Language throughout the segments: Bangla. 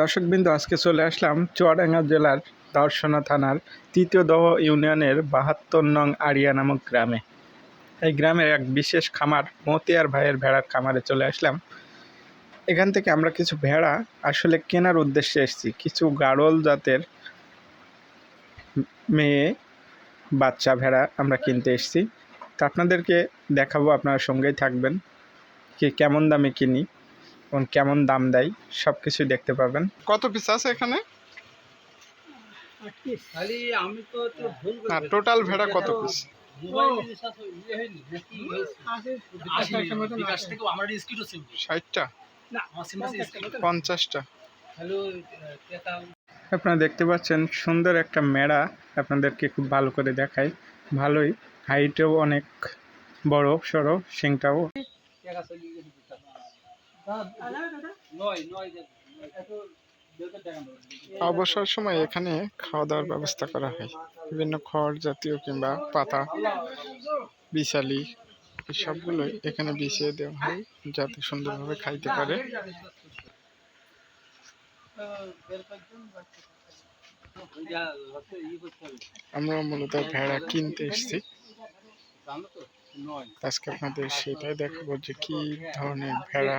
দর্শকবৃন্দ, আজকে চলে আসলাম চুয়াডাঙ্গা জেলার দর্শনা থানার তৃতীয় দহ ইউনিয়নের বাহাত্তর নং আড়িয়া নামক গ্রামে। এই গ্রামের এক বিশেষ খামার, মতিয়ার ভাইয়ের ভেড়ার খামারে চলে আসলাম। এখান থেকে আমরা কিছু ভেড়া আসলে কেনার উদ্দেশ্যে এসেছি। কিছু গাড়ল জাতের মেয়ে, বাচ্চা ভেড়া আমরা কিনতে এসেছি। তা আপনাদেরকে দেখাবো, আপনারা সঙ্গেই থাকবেন। কি কেমন দামে কিনি। এবং কেমন দাম দেয় সব কিছুই দেখতে পাবেন। কত পিস আছে এখানে? খালি আমি তো তো ভুল করে আর টোটাল ভেড়া কত পিস ইয়ে ষাটটা? পঞ্চাশটা? আপনারা দেখতে পাচ্ছেন সুন্দর একটা মেড়া আপনাদেরকে খুব ভালো করে দেখাই। ভালোই হাইটেও অনেক বড় সড়ো শিংটাও। অবসর সময় এখানে খাওয়া দাওয়ার ব্যবস্থা করা হয়। বিভিন্ন খড় জাতীয় কিংবা পাতা, বিশালি সবগুলোই এখানে বিছিয়ে দেওয়া হয় যাতে সুন্দরভাবে খাইতে পারে। আমরা মূলত ভেড়া কিনতে এসেছি। আজকে আপনাদের সেটাই দেখাবো যে কি ধরনের ভেড়া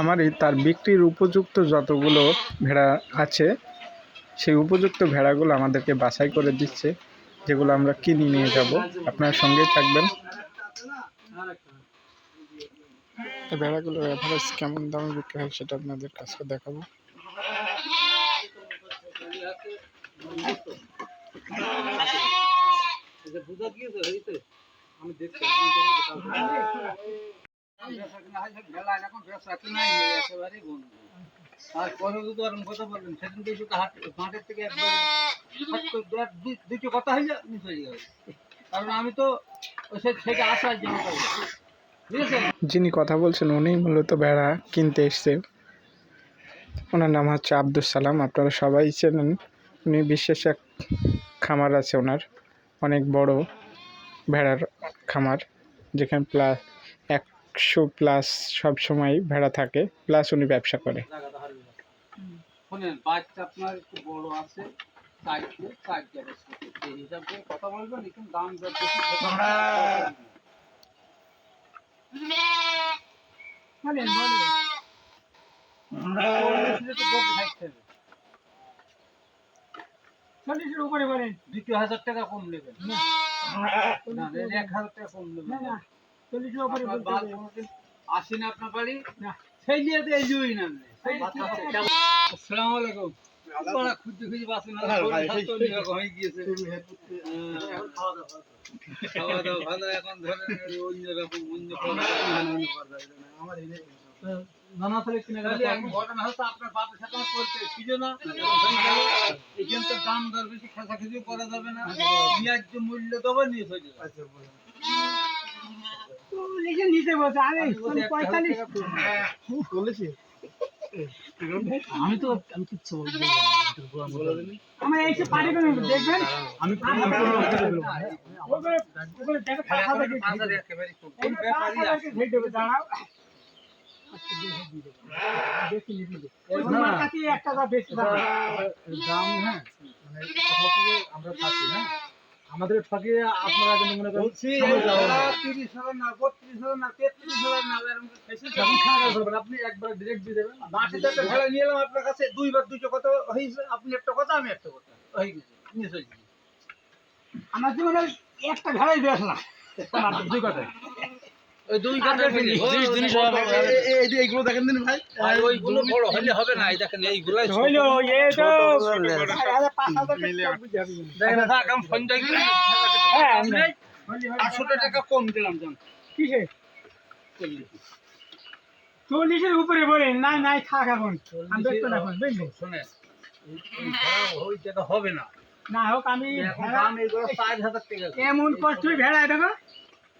খামারে তার বিক্রির উপযুক্ত যতগুলো ভেড়া আছে সেই উপযুক্ত ভেড়াগুলো আমাদেরকে বাছাই করে দিচ্ছে যেগুলো আমরা কিনে নিয়ে যাব। আপনার সঙ্গেই থাকবেন। ভেড়াগুলোর অ্যাভারেজ কেমন দামে বিক্রি হয় সেটা আপনাদের কাছে দেখাবো। হইতে আমি দেখছি। যিনি কথা বলছেন উনি মূলত ভেড়া কিনতে এসছে। ওনার নাম হচ্ছে আব্দুল সালাম, আপনারা সবাই চেনেন। উনি বিশেষ এক খামার আছে ওনার, অনেক বড় ভেড়ার খামার, যেখানে প্লাস একশো প্লাস সব সময় ভেড়া থাকে প্লাস উনি ব্যবসা করে। শোনেন চল্লিশের উপরে বলেন, দ্বিতীয় হাজার টাকা কম নেবেন। এক হাজার টাকা কম নেবেন। চল্লিশের উপরে আসি আপনার বাড়ি? না। সেই নিয়ে তো এই জুই না আসসালামু আলাইকুম। বড় খুঁজতে খুঁজে পাচ্ছেন না। স্বাস্থ্য এরকম হয়ে গিয়েছে। হ্যাঁ। খাওয়া দাওয়া ভালো। এখন ধরেন অন্যরকম অন্য নানা ফলে কিনে গেলে ঘটনা হচ্ছে আপনার বাপের সাথে করতে ছিল না। এখানে তো দাম দর বেশি করা যাবে না। ন্যায্য মূল্য দেবো নিয়ে চলে যাবে। নিতে বলছে আরে পঁয়তাল্লিশ আমি তো আমি কিচ্ছু বলবো আমার এসে পাঠিয়ে দেবেন দেখবেন আমি ওগুলো ওগুলো দেখো পাঁচ হাজার কেজি। এই পাঁচ হাজার কেজি দিয়ে দেবে, দাঁড়াও। আচ্ছা, দিয়ে দেবো, দিয়ে দেবো। বেশি নিবি না। ওই তোমার কাছে একটা দাও, বেশি দাও। দাম হ্যাঁ মানে কথা হচ্ছে যে আমরা থাকি হ্যাঁ আমাদের ঠকে আপনারা কিন্তু মনে করেন তিরিশ হাজার না বত্রিশ হাজার না তেত্রিশ হাজার না এরকম যখন খাওয়া করবেন আপনি একবার ডিরেক্ট দিয়ে দেবেন। বাটিতে একটা ভেড়া নিয়ে এলাম আপনার কাছে দুইবার দুটো কথা হয়েছে আপনি একটা কথা আমি একটা কথা। হয়ে গেছে নিয়ে চলে আমার জীবনে একটা ভেড়াই বেশ না দুই কথায়। ওই দুই জিনিস এইগুলো দেখেন দিন ভাই। ওইগুলো বড় হলে হবে না দেখেন এইগুলাই হইল এ তো। ছোট ছোট। চার হাজার, পাঁচ হাজার টাকা বুঝে হবে। দেখেন থাক আমি ফোন যাই হ্যাঁ, হইলে টাকা কম দিলাম জান। কিসে চল্লিশের উপরে বলেন নাই নাই থাক এখন। আমি দেখতে না এখন হবে না। না হোক আমি এমন কষ্ট ভেড়া দেখো।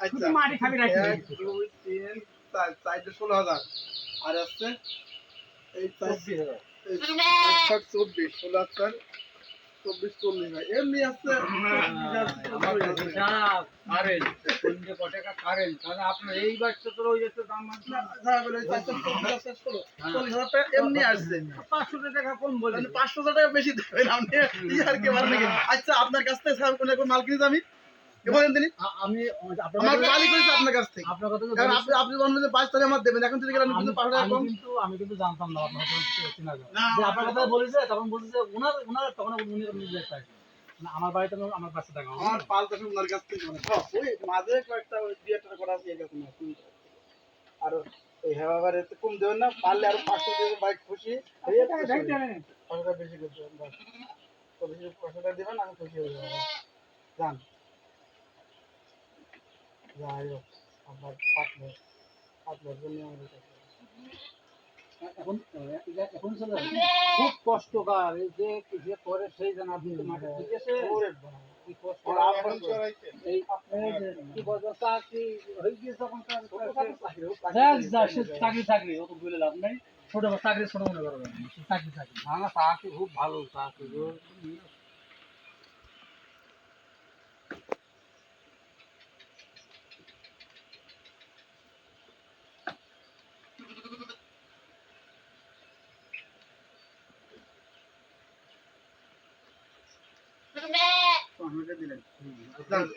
শুধু মাটি খাবি রাখি এক দুই তিন চার চারটে ষোলো হাজার। আর আসছে এই চব্বিশ হাজার। এই চার ছক চব্বিশ ষোলো হাজার চব্বিশ চল্লিশ ভাই এমনি আসছে আমার কাছে হিসাব কারেন্ট তিনটে ক টাকা কারেন্ট তাহলে আপনার এই বাচ্চা তো ওই একটা দাম আছে হ্যাঁ, চল্লিশ হাজার টাকা এমনি আসছে। পাঁচশো টাকা কম মানে পাঁচশো হাজার টাকা বেশি দেবেন আপনি। আর কি আচ্ছা আপনার কাছ থেকে স্যার কোনো কোনো মাল কিনে আমি এ বলেন তিনি? আমি আমার মালিক হয়েছে আপনার কাছ থেকে। আপনার কথা কারণ আপনি আপনি বললেন যে বাইশ তারিখ আমার দেবেন এখন যদি আপনি কিন্তু পাঁচশো টাকা কিন্তু আমি কিন্তু জানতাম না আপনার কথা চেনা যে আপনার কথা বলেছে তখন বলছে ওনার ওনার তখন উনি নিজে একটা আমার বাড়িতে আমার পাশে থাকা আমার পাল তো ওনার কাছ থেকে মানে হ্যাঁ, ওই মাঝে কয়েকটা ওই দুই একটা করা আছে এরকম আর ওই হেওয়াবার এতে কম দেবেন না পারলে আরও পাঁচশো দেবেন বাইক খুশি। হয়ে হয়ে। পাঁচশো বেশি করে দেবেন বেশি পাঁচশো দেবেন আমি খুশি হয়ে যাব। যান। যাই হোক আপনার পার্টনার পার্টনার জন্য আমাদের কাছে এখন এখন চলে যাবে। খুব কষ্টকর এই যে যে করে সেই জানা আপনি মাঠে ঠিক আছে। কি কষ্ট? এই কি চাকরি হয়ে গিয়েছে তখন তো আর চাকরি চাকরি ও তো বলে লাভ নাই ছোট চাকরি ছোট মনে করো না। চাকরি চাকরি না না চাকরি খুব ভালো চাকরি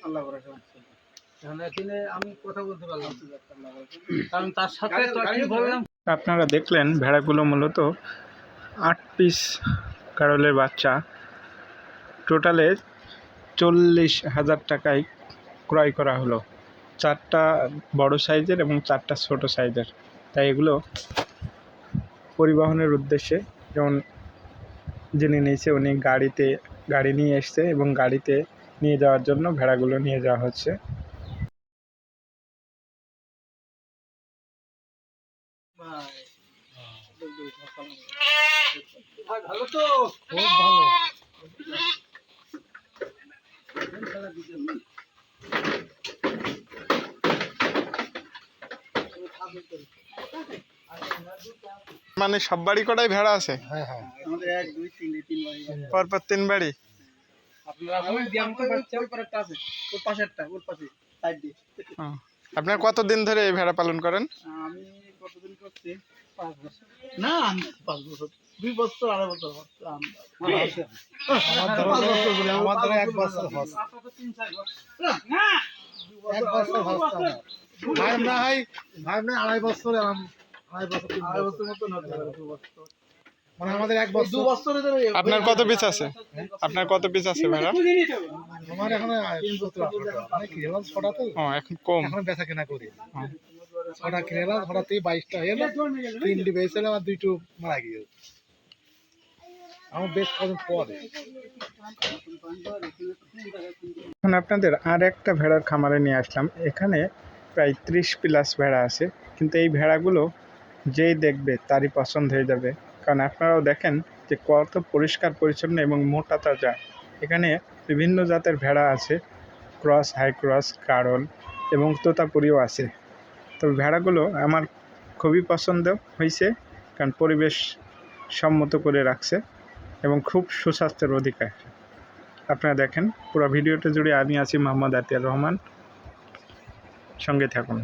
আল্লাহ ভরসা। এখন এখানে আমি কথা বলতে পারলাম। কারণ তার সাথে তো কি বললাম। আপনারা দেখলেন ভেড়াগুলো মূলত আট পিস কারলের বাচ্চা। টোটালে চল্লিশ হাজার টাকায় ক্রয় করা হলো। চারটা বড় সাইজের এবং চারটা ছোট সাইজের। তাই এগুলো পরিবহনের উদ্দেশ্যে যেমন যিনি নিয়েছে উনি গাড়িতে গাড়ি নিয়ে এসছে এবং গাড়িতে নিয়ে যাওয়ার জন্য ভেড়াগুলো নিয়ে যাওয়া হচ্ছে। ভালো তো খুব ভালো মানে সব বাড়ি কটাই ভেড়া আছে? হ্যাঁ হ্যাঁ। পরপর তিন বাড়ি? আপনারা কতদিন ধরে এই ভেড়া পালন করেন? আমি কতদিন করছি? পাঁচ বছর। না আমি পাঁচ বছর। দুই বছর আড়াই বছর এক বছর হচ্ছে। এক বছর ভাই না হয় ভাই না আড়াই বছর আড়াই বছর আড়াই বছর। মতো বছর মানে আমাদের এক বছর। দু বছরে আপনার কত পিস আছে? আপনার কত পিস আছে ভেড়া আমার এখন সতেরো মানে ছটা তো এখন কম। এখন বেচা কেনা করি। ছটা কিনে এলাম ছটা থেকে বাইশটা হয়ে গেল। তিনটি বেচেলাম আর দুইটো মারা গিয়ে। আমার বেশ কদিন পরে। এখন আপনাদের আর একটা ভেড়ার খামারে নিয়ে আসলাম। এখানে প্রায় ত্রিশ প্লাস ভেড়া আছে। কিন্তু এই ভেড়াগুলো যেই দেখবে তারই পছন্দ হয়ে যাবে। কারণ আপনারাও দেখেন যে কত পরিষ্কার, পরিচ্ছন্ন এবং মোটা তাজা। এখানে বিভিন্ন জাতের ভেড়া আছে, ক্রস হাই ক্রস কারল এবং তোতাপুরিও আছে। তবে ভেড়াগুলো আমার খুবই পছন্দ হয়েছে কারণ পরিবেশ সম্মত করে রাখছে এবং খুব সুস্বাস্থ্যের অধিকার। আপনারা দেখেন, পুরো ভিডিওটা জুড়ে আমি আছি মোহাম্মদ আতিয়ার রহমান। সঙ্গে থাকুন।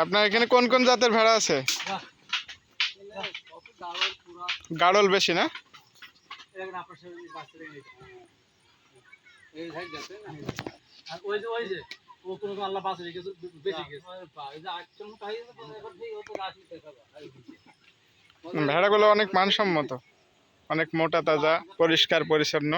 আপনার এখানে কোন কোন জাতের ভেড়া আছে? গাড়ল বেশি না? এই সাইড যাচ্ছে না? আর ওই যে ওই যে ও কোনো কোনো আল্লাহ বাঁচে রেখেছে বেশি গেছে ভেড়াগুলো অনেক মানসম্মত অনেক মোটা তাজা পরিষ্কার পরিচ্ছন্ন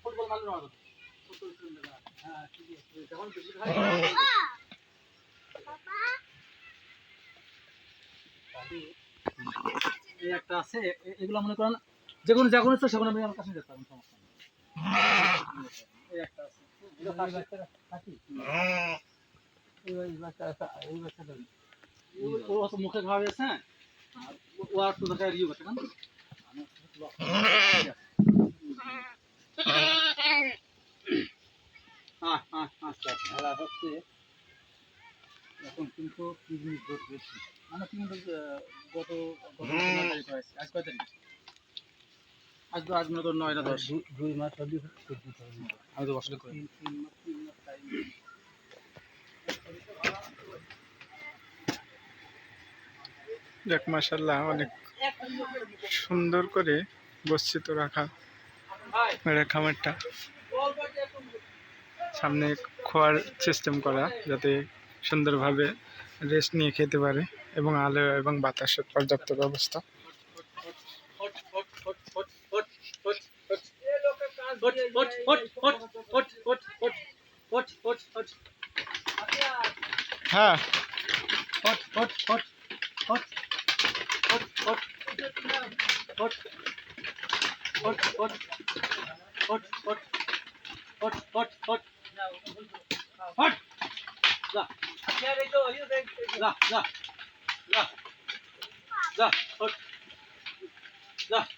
ফুটবল। হ্যাঁ, ঠিক আছে। এই একটা আছে এগুলো ও- মুখে ঘা আর তো দেখা ইয়ে হ্যাঁ হচ্ছে এখন কিন্তু কি জিনিস ঘটছে আমরা কিন্তু গত হয়েছে। আজ কয় তারিখ? আজ তো আজ মনে করো নয় না দশ? দুই মাস আমি তো বসলে করি। যাক মাসাল্লাহ অনেক সুন্দর করে গচ্ছিত রাখা খামারটা সামনে খোয়ার সিস্টেম করা যাতে সুন্দরভাবে রেস্ট নিয়ে খেতে পারে এবং আলো এবং বাতাসের পর্যাপ্ত ব্যবস্থা হ্যাঁ Yan ito, yun La, la. La. La. La.